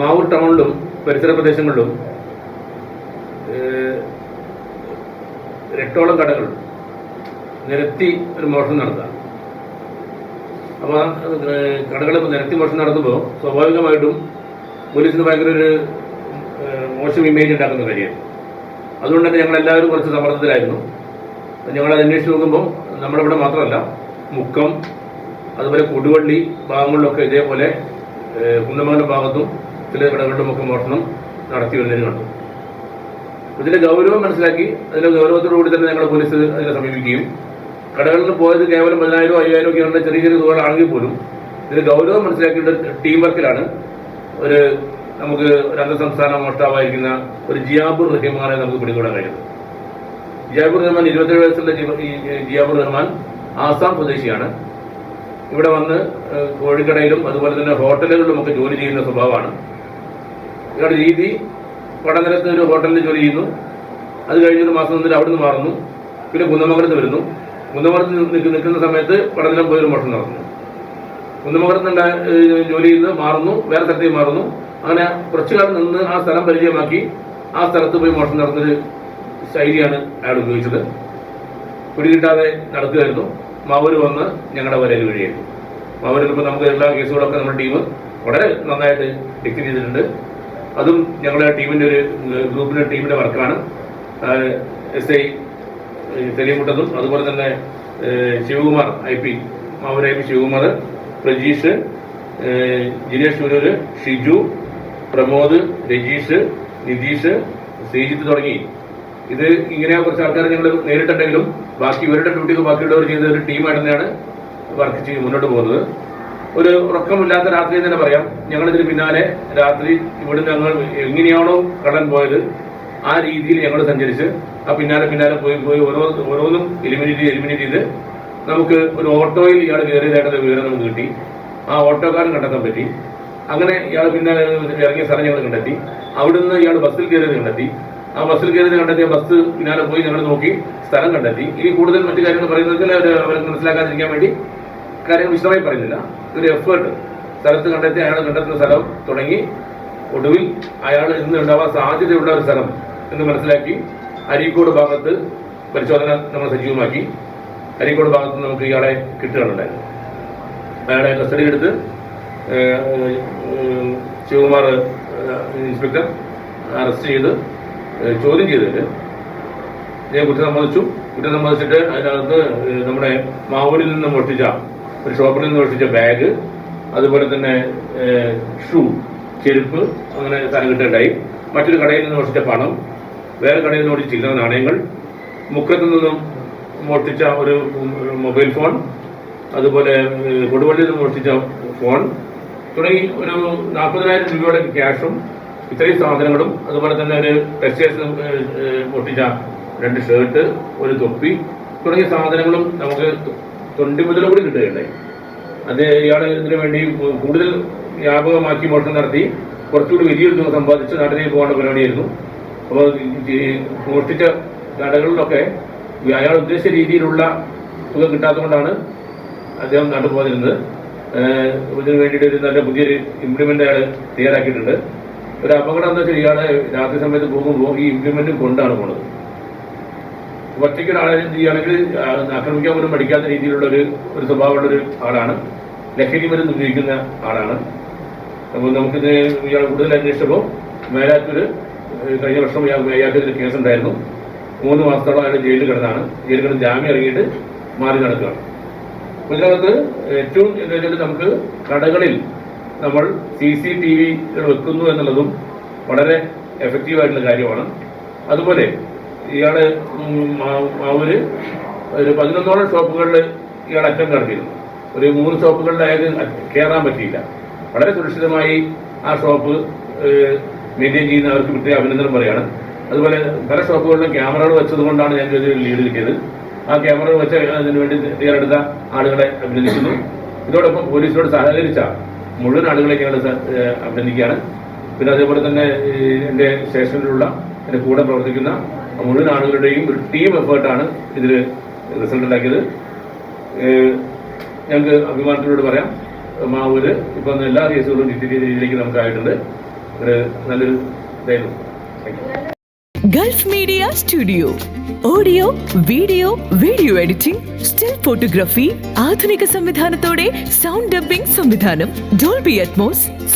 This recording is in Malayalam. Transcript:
മാവൂർ ടൗണിലും പരിസര പ്രദേശങ്ങളിലും എട്ടോളം കടകൾ നിരത്തി ഒരു മോഷണം നടത്താം. അപ്പോൾ കടകൾ നിരത്തി മോഷണം നടത്തുമ്പോൾ സ്വാഭാവികമായിട്ടും പോലീസിന് ഭയങ്കര ഒരു മോശം ഇമേജ് ഉണ്ടാക്കുന്ന കാര്യമാണ് അതുകൊണ്ട് തന്നെ ഞങ്ങളെല്ലാവരും കുറച്ച് സമ്മർദ്ദത്തിലായിരുന്നു. ഞങ്ങളത് അന്വേഷിച്ച് നോക്കുമ്പോൾ നമ്മുടെ ഇവിടെ മാത്രമല്ല മുക്കം അതുപോലെ കൊടുവള്ളി ഭാഗങ്ങളിലൊക്കെ ഇതേപോലെ കുന്നമംഗലം ഭാഗത്തും ചില കടകളിലുമൊക്കെ മോഷണം നടത്തി വരുന്നതിന് കണ്ടു. ഇതിന്റെ ഗൗരവം മനസ്സിലാക്കി അതിന്റെ ഗൗരവത്തോടുകൂടി തന്നെ ഞങ്ങളുടെ പോലീസ് അതിനെ സമീപിക്കുകയും കടകളിൽ പോയത് കേവലം പതിനായിരം അയ്യായിരം ഒക്കെ ഉള്ള ചെറിയ ചെറിയ തുകകളാണെങ്കിൽ പോലും ഇതിന്റെ ഗൗരവം മനസ്സിലാക്കിയിട്ട് ടീം വർക്കിലാണ് ഒരു നമുക്ക് ഒരു സംസ്ഥാന മോഷ്ടാവായിരിക്കുന്ന ഒരു ജിയാബുർ റഹ്മാനെ നമുക്ക് പിടികൂടാൻ കഴിയുന്നത്. ജിയാബുർ റഹ്മാൻ ഇരുപത്തേഴ് വയസ്സുള്ള ജിയാബുർ റഹ്മാൻ ആസാം സ്വദേശിയാണ്. ഇവിടെ വന്ന് കോഴിക്കടയിലും അതുപോലെ തന്നെ ഹോട്ടലുകളിലും ഒക്കെ ജോലി ചെയ്യുന്ന സ്വഭാവമാണ്. ഇയാളുടെ രീതി വടനിലത്ത് ഒരു ഹോട്ടലിൽ ജോലി ചെയ്യുന്നു. അത് കഴിഞ്ഞൊരു മാസം നിന്നിട്ട് അവിടുന്ന് മാറുന്നു. പിന്നെ കുന്നമംഗലത്ത് വരുന്നു. കുന്നമംഗലത്ത് നിൽക്കുന്ന സമയത്ത് വടനിലം പോയി ഒരു നടന്നു. കുന്നമംഗലത്ത് ജോലി ചെയ്ത് മാറുന്നു. വേറെ സ്ഥലത്തേക്ക് മാറുന്നു. അങ്ങനെ കുറച്ചു കാലം നിന്ന് ആ സ്ഥലം പരിചയമാക്കി ആ സ്ഥലത്ത് പോയി മോഷണം നടന്നൊരു ശൈലിയാണ് അയാൾ ഉപയോഗിച്ചത്. പിടികിട്ടാതെ നടക്കുകയായിരുന്നു. മാവൂര് വന്ന് ഞങ്ങളുടെ വരയിൽ വഴിയായിരുന്നു മാവൂരിൽ ഇപ്പോൾ നമുക്ക് എല്ലാ കേസുകളൊക്കെ നമ്മുടെ ടീം വളരെ നന്നായിട്ട് ഡിക്റ്റ് ചെയ്തിട്ടുണ്ട്. അതും ഞങ്ങളുടെ ടീമിന്റെ ഒരു ഗ്രൂപ്പിന്റെ ടീമിന്റെ വർക്കാണ്. എസ് ഐ തെലിമുട്ടതും അതുപോലെ തന്നെ Sivakumar I P Mavoor I P Sivakumar Prajeesh Jinesh സൂരൂര് Shiju Pramod Rajeesh Nitheesh Sreejith തുടങ്ങി. ഇത് ഇങ്ങനെ കുറച്ച് ആൾക്കാർ ഞങ്ങൾ നേരിട്ടുണ്ടെങ്കിലും ബാക്കി ഇവരുടെ ഡ്യൂട്ടിക്ക് ബാക്കിയുള്ളവർ ചെയ്ത ഒരു ടീമായിട്ട് തന്നെയാണ് വർക്ക് ചെയ്ത് മുന്നോട്ട് പോകുന്നത്. ഒരു ഉറക്കമില്ലാത്ത രാത്രി തന്നെ പറയാം. ഞങ്ങളിതിന് പിന്നാലെ രാത്രി ഇവിടുന്ന് ഞങ്ങൾ എങ്ങനെയാണോ കടൽ പോയത് ആ രീതിയിൽ ഞങ്ങൾ സഞ്ചരിച്ച് ആ പിന്നാലെ പിന്നാലെ പോയി പോയി ഓരോ ഓരോന്നും എലിമിനേറ്റ് ചെയ്ത് എലിമിനേറ്റ് ചെയ്ത് നമുക്ക് ഒരു ഓട്ടോയിൽ ഇയാൾ കയറിയതായിട്ടുള്ള വിവരം നമുക്ക് കിട്ടി. ആ ഓട്ടോക്കാരൻ കണ്ടെത്താൻ പറ്റി. അങ്ങനെ ഇയാൾ പിന്നാലെ ഇറങ്ങിയ സ്ഥലം ഞങ്ങൾ കണ്ടെത്തി. അവിടുന്ന് ഇയാൾ ബസ്സിൽ കയറിയത് കണ്ടെത്തി. ആ ബസ്സിൽ കയറിയത് കണ്ടെത്തിയ ബസ് പിന്നാലെ പോയി ഞങ്ങൾ നോക്കി സ്ഥലം കണ്ടെത്തി. ഇനി കൂടുതൽ മറ്റു കാര്യങ്ങൾ പറയുന്നതിൽ അവർ മനസ്സിലാക്കാതിരിക്കാൻ വേണ്ടി കാര്യങ്ങൾ വിശദമായി പറയുന്നില്ല. ഒരു എഫേർട്ട് സ്ഥലത്ത് കണ്ടെത്തി അയാൾ കണ്ടെത്തുന്ന സ്ഥലം തുടങ്ങി ഒടുവിൽ അയാൾ ഇന്ന് ഉണ്ടാവാൻ സാധ്യതയുള്ള ഒരു സ്ഥലം എന്ന് മനസ്സിലാക്കി അരീക്കോട് ഭാഗത്ത് പരിശോധന നമ്മൾ സജീവമാക്കി. അരീക്കോട് ഭാഗത്ത് നമുക്ക് ഇയാളെ കിട്ടുകയാണുണ്ടായിരുന്നു അയാളെ കസ്റ്റഡി എടുത്ത് ശിവകുമാർ ഇൻസ്പെക്ടർ അറസ്റ്റ് ചെയ്ത് ചോദ്യം ചെയ്തിട്ട് കുറ്റം സമ്മതിച്ചു. കുറ്റം സമ്മതിച്ചിട്ട് അതിനകത്ത് നമ്മുടെ മാവൂരിൽ നിന്ന് മോഷ്ടിച്ച ഒരു ഷോപ്പിൽ നിന്ന് മേടിച്ച ബാഗ് അതുപോലെ തന്നെ ഷൂ ചെരുപ്പ് അങ്ങനെ സാധനം കിട്ടുകയുണ്ടായി മറ്റൊരു കടയിൽ നിന്ന് മോഷ്ടിച്ച പണം വേറെ കടയിൽ നിന്ന് മോഷ്ടിച്ച ചില്ലറ നാണയങ്ങൾ മുക്കത്ത് നിന്നും മോഷ്ടിച്ച ഒരു മൊബൈൽ ഫോൺ അതുപോലെ കൊടുവള്ളിയിൽ നിന്ന് മോഷ്ടിച്ച ഫോൺ തുടങ്ങി ഒരു നാൽപ്പതിനായിരം രൂപയുടെ ക്യാഷും ഇത്രയും സാധനങ്ങളും അതുപോലെ തന്നെ ഒരു ടെക്സ്റ്റൈൽസ് മോഷ്ടിച്ച രണ്ട് ഷർട്ട് ഒരു തൊപ്പി തുടങ്ങിയ സാധനങ്ങളും നമുക്ക് തൊണ്ടി മുതൽ കൂടി കിട്ടുകയുണ്ടായി. അത് ഇയാൾ ഇതിനു വേണ്ടി കൂടുതൽ വ്യാപകമാക്കി മോഷണം നടത്തി. കുറച്ചുകൂടി വലിയൊരു തുക സമ്പാദിച്ച് നാട്ടിലേക്ക് പോകേണ്ട പരിപാടിയായിരുന്നു. അപ്പോൾ മോഷ്ടിച്ച കടകളിലൊക്കെ അയാൾ ഉദ്ദേശിച്ച രീതിയിലുള്ള തുക കിട്ടാത്തതുകൊണ്ടാണ് അദ്ദേഹം നാട്ടിൽ പോകാതിരുന്നത്. ഇതിനു വേണ്ടിയിട്ട് ഒരു നല്ല പുതിയൊരു ഇംപ്ലിമെന്റ് അയാൾ തയ്യാറാക്കിയിട്ടുണ്ട്. ഒരു അപകടം എന്ന് വെച്ചാൽ ഇയാളെ രാത്രി സമയത്ത് പോകുമ്പോൾ ഈ ഇംപ്ലിമെന്റും കൊണ്ടാണ് പോണത്. ഒറ്റയ്ക്ക് ഒരാളെ ചെയ്യുകയാണെങ്കിൽ ആക്രമിക്കാൻ പോലും പഠിക്കാത്ത രീതിയിലുള്ള ഒരു ഒരു സ്വഭാവമുള്ള ഒരു ആളാണ്. ലഹരി മരുന്ന് ഉപയോഗിക്കുന്ന ആളാണ്. അപ്പോൾ നമുക്കിത് ഇയാൾ കൂടുതൽ അന്വേഷിച്ചപ്പോൾ മേലാറ്റൂര് കഴിഞ്ഞ വർഷം ഇയാൾ കേസ് ഉണ്ടായിരുന്നു മൂന്ന് മാസത്തോളം അയാൾ ജയിലിൽ കിടന്നാണ്. ജയിലിൽ കിടന്ന് ജാമ്യം ഇറങ്ങിയിട്ട് മാറി നടക്കുകയാണ്. അപ്പോൾ ഇതിനകത്ത് ഏറ്റവും എന്താ വെച്ചാൽ നമുക്ക് കടകളിൽ നമ്മൾ സി സി ടി വികൾ വെക്കുന്നു എന്നുള്ളതും വളരെ എഫക്റ്റീവായിട്ടുള്ള കാര്യമാണ്. അതുപോലെ ഇയാൾ അവർ ഒരു പതിനൊന്നോളം ഷോപ്പുകളിൽ ഇയാൾ അറ്റം കണ്ടിരുന്നു ഒരു മൂന്ന് ഷോപ്പുകളിൽ കയറാൻ പറ്റിയില്ല. വളരെ സുരക്ഷിതമായി ആ ഷോപ്പ് മെയിന്റെയിൻ ചെയ്യുന്നവർക്ക് പ്രത്യേക അഭിനന്ദനം പറയാണ്. അതുപോലെ പല ഷോപ്പുകളിലും ക്യാമറകൾ വെച്ചത് കൊണ്ടാണ് ഞാൻ ഒരു ലീഡ് കിട്ടിയത് ആ ക്യാമറകൾ വെച്ച് അതിന് വേണ്ടി തയ്യാറെടുത്ത ആളുകളെ അഭിനന്ദിക്കുന്നു. ഇതോടൊപ്പം പോലീസിനോട് സഹകരിച്ച മുഴുവൻ ആളുകളെ ഞങ്ങൾ അഭിനന്ദിക്കുകയാണ്. പിന്നെ അതേപോലെ തന്നെ എന്റെ സ്റ്റേഷനിലുള്ള എന്റെ കൂടെ പ്രവർത്തിക്കുന്ന മുഴുവൻ ആളുകളുടെയും ഒരു ടീം എഫേർട്ടാണ് ഇതിൽ റിസൾട്ട് ഉണ്ടാക്കിയത്. ഞങ്ങൾക്ക് അഭിമാനത്തിനോട് പറയാം. മാവൂര് ഇപ്പം എല്ലാ കേസുകളും ഡിറ്റക്ട് ചെയ്ത രീതിയിലേക്ക് നമുക്കായിട്ടുണ്ട് ഒരു നല്ലൊരു ഇതായിരുന്നു. Gulf media studio. Audio video video editing still photography ആധുനിക സംവിധാനത്തോടെ സൗണ്ട് ഡബ്ബിംഗ് സംവിധാനം. Dolby Atmos